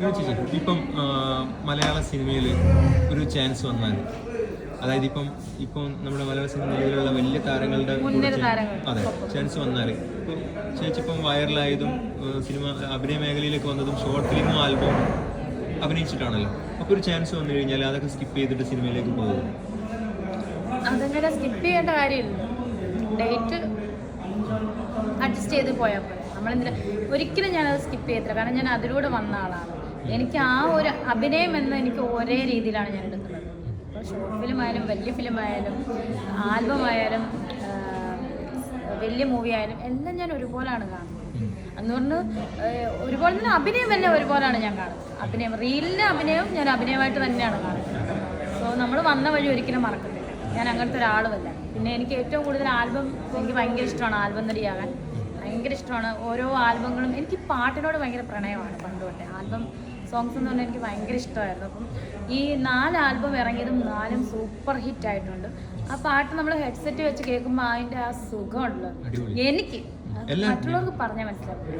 ചേച്ചി ഇപ്പം മലയാള സിനിമയിൽ ഒരു ചാൻസ് വന്നാൽ അതായത് ഇപ്പം ഇപ്പം നമ്മുടെ മലയാള സിനിമയിലുള്ള വലിയ താരങ്ങളുടെ. അതെ ചാൻസ് വന്നാൽ. ഇപ്പം ചേച്ചി ഇപ്പം വൈറലായതും സിനിമ അഭിനയ മേഖലയിലേക്ക് വന്നതും ഷോർട്ട് ഫിലിമും ആൽബവും അഭിനയിച്ചിട്ടാണല്ലോ. അപ്പോൾ ഒരു ചാൻസ് വന്നു കഴിഞ്ഞാൽ അതൊക്കെ സ്കിപ്പ് ചെയ്തിട്ട് സിനിമയിലേക്ക് പോകും. അതങ്ങനെ സ്കിപ്പ് ചെയ്യേണ്ട കാര്യമില്ല. ഡേറ്റ് അഡ്ജസ്റ്റ് ചെയ്ത് പോയാൽ പോലെ നമ്മളെന്തിനാ ഒരിക്കലും ഞാനത് സ്കിപ്പ് ചെയ്തില്ല കാരണം ഞാൻ അതിലൂടെ വന്ന ആളാണ്. എനിക്ക് ആ ഒരു അഭിനയം എന്ന് എനിക്ക് ഒരേ രീതിയിലാണ് ഞാൻ എടുക്കുന്നത്. ഇപ്പോൾ ഷോർട്ട് ഫിലിം ആയാലും വലിയ ഫിലിം ആയാലും ആൽബം ആയാലും വലിയ മൂവി ആയാലും എല്ലാം ഞാൻ ഒരുപോലാണ് കാണുന്നത്. എന്ന് പറഞ്ഞ് ഒരുപോലെ തന്നെ അഭിനയം എല്ലാം ഒരുപോലെയാണ് ഞാൻ കാണുന്നത്. അഭിനയം റീലിന്റെ അഭിനയം ഞാൻ അഭിനയമായിട്ട് തന്നെയാണ് കാണുന്നത്. സോ നമ്മൾ വന്ന വഴി ഒരിക്കലും മറക്കത്തില്ല. ഞാൻ അങ്ങനത്തെ ഒരാളുമല്ല. പിന്നെ എനിക്ക് ഏറ്റവും കൂടുതൽ ആൽബം എനിക്ക് ഭയങ്കര ഇഷ്ടമാണ് ആൽബം നടിയാകാൻ. ഭയങ്കര ഇഷ്ടമാണ്. ഓരോ ആൽബങ്ങളും എനിക്ക് പാട്ടിനോട് ഭയങ്കര പ്രണയമാണ് പണ്ട് തൊട്ടേ. ആൽബം സോങ്സ് എന്ന് പറഞ്ഞാൽ എനിക്ക് ഭയങ്കര ഇഷ്ടമായിരുന്നു. അപ്പം ഈ നാല് ആൽബം ഇറങ്ങിയതും നാലും സൂപ്പർ ഹിറ്റ് ആയിട്ടുണ്ട്. ആ പാട്ട് നമ്മൾ ഹെഡ്സെറ്റ് വെച്ച് കേൾക്കുമ്പോൾ അതിന്റെ ആ സുഖമുണ്ടല്ലോ എനിക്ക് മറ്റുള്ളവർക്ക് പറഞ്ഞാൽ മനസ്സിലാവും